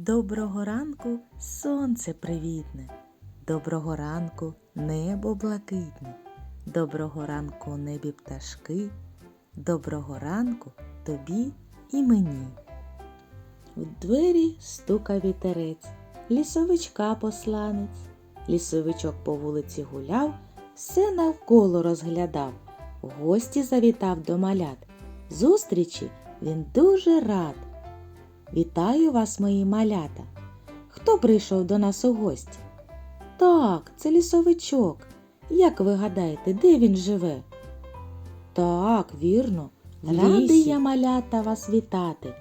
Доброго ранку, сонце привітне, доброго ранку, небо блакитне, доброго ранку, небі пташки, доброго ранку тобі і мені. В двері стука вітерець, лісовичка посланець. Лісовичок по вулиці гуляв, все навколо розглядав, гості завітав до малят. Зустрічі він дуже рад. Вітаю вас, мої малята. Хто прийшов до нас у гості? Так, це лісовичок. Як ви гадаєте, де він живе? Так, вірно. Радий я, малята, вас вітати.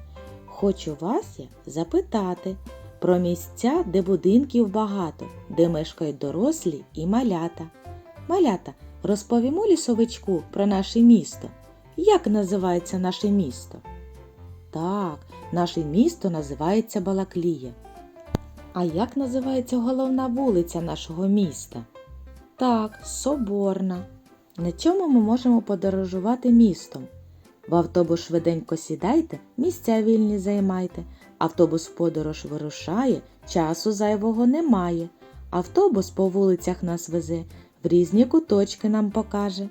Хочу вас я запитати про місця, де будинків багато, де мешкають дорослі і малята. Малята, розповімо лісовичку про наше місто. Як називається наше місто? Так, наше місто називається Балаклія. А як називається головна вулиця нашого міста? Так, Соборна. На чому ми можемо подорожувати містом? В автобус швиденько сідайте, місця вільні займайте. Автобус в подорож вирушає, часу зайвого немає. Автобус по вулицях нас везе, в різні куточки нам покаже.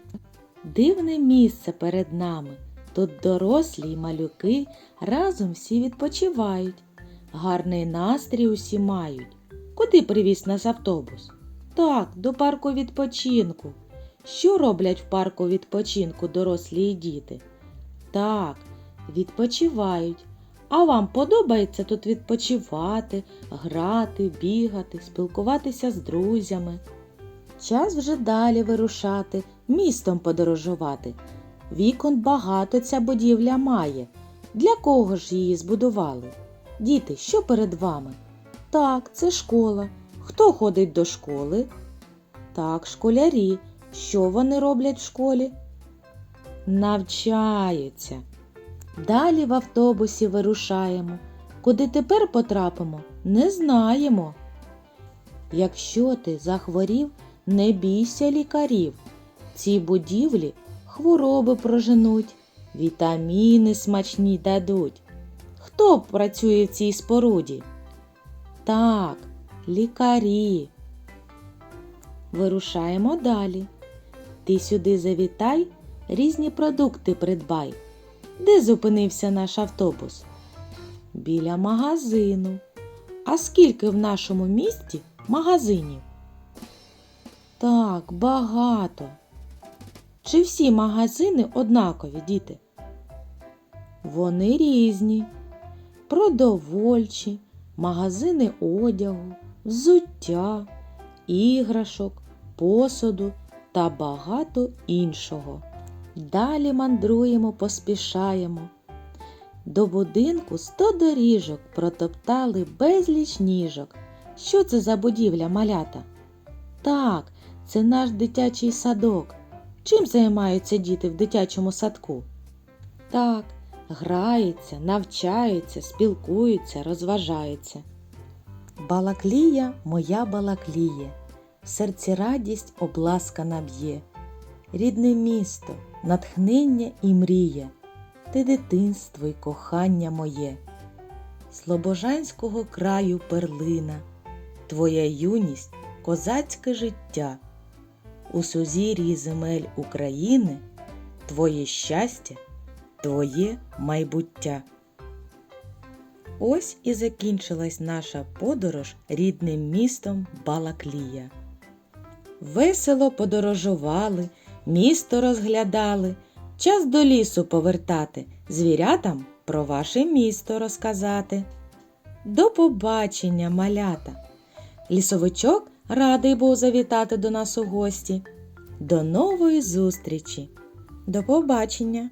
Дивне місце перед нами. Тут дорослі й малюки разом всі відпочивають. Гарний настрій усі мають. Куди привіз нас автобус? Так, до парку відпочинку. Що роблять в парку відпочинку дорослі й діти? Так, відпочивають. А вам подобається тут відпочивати, грати, бігати, спілкуватися з друзями? Час вже далі вирушати, містом подорожувати. Вікон багато ця будівля має. Для кого ж її збудували? Діти, що перед вами? Так, це школа. Хто ходить до школи? Так, школярі. Що вони роблять в школі? Навчаються. Далі в автобусі вирушаємо. Куди тепер потрапимо, не знаємо. Якщо ти захворів, не бійся лікарів. Ці будівлі хвороби проженуть, вітаміни смачні дадуть. Хто працює в цій споруді? Так, лікарі. Вирушаємо далі. Ти сюди завітай, різні продукти придбай. Де зупинився наш автобус? Біля магазину. А скільки в нашому місті магазинів? Так, багато. Чи всі магазини однакові, діти? Вони різні. Продовольчі, магазини одягу, взуття, іграшок, посуду та багато іншого. Далі мандруємо, поспішаємо. До будинку сто доріжок протоптали безліч ніжок. Що це за будівля малята? Так, це наш дитячий садок. Чим займаються діти в дитячому садку? Так, граються, навчаються, спілкуються, розважаються. Балаклія моя балакліє, в серці радість обласкана б'є. Рідне місто, натхнення і мрія, ти дитинство й кохання моє. Слобожанського краю перлина, твоя юність козацьке життя. У сузір'ї земель України твоє щастя, твоє майбуття. Ось і закінчилась наша подорож рідним містом Балаклія. Весело подорожували, місто розглядали, час до лісу повертати, звірятам про ваше місто розказати. До побачення, малята! Лісовичок радий був завітати до нас у гості. До нової зустрічі! До побачення!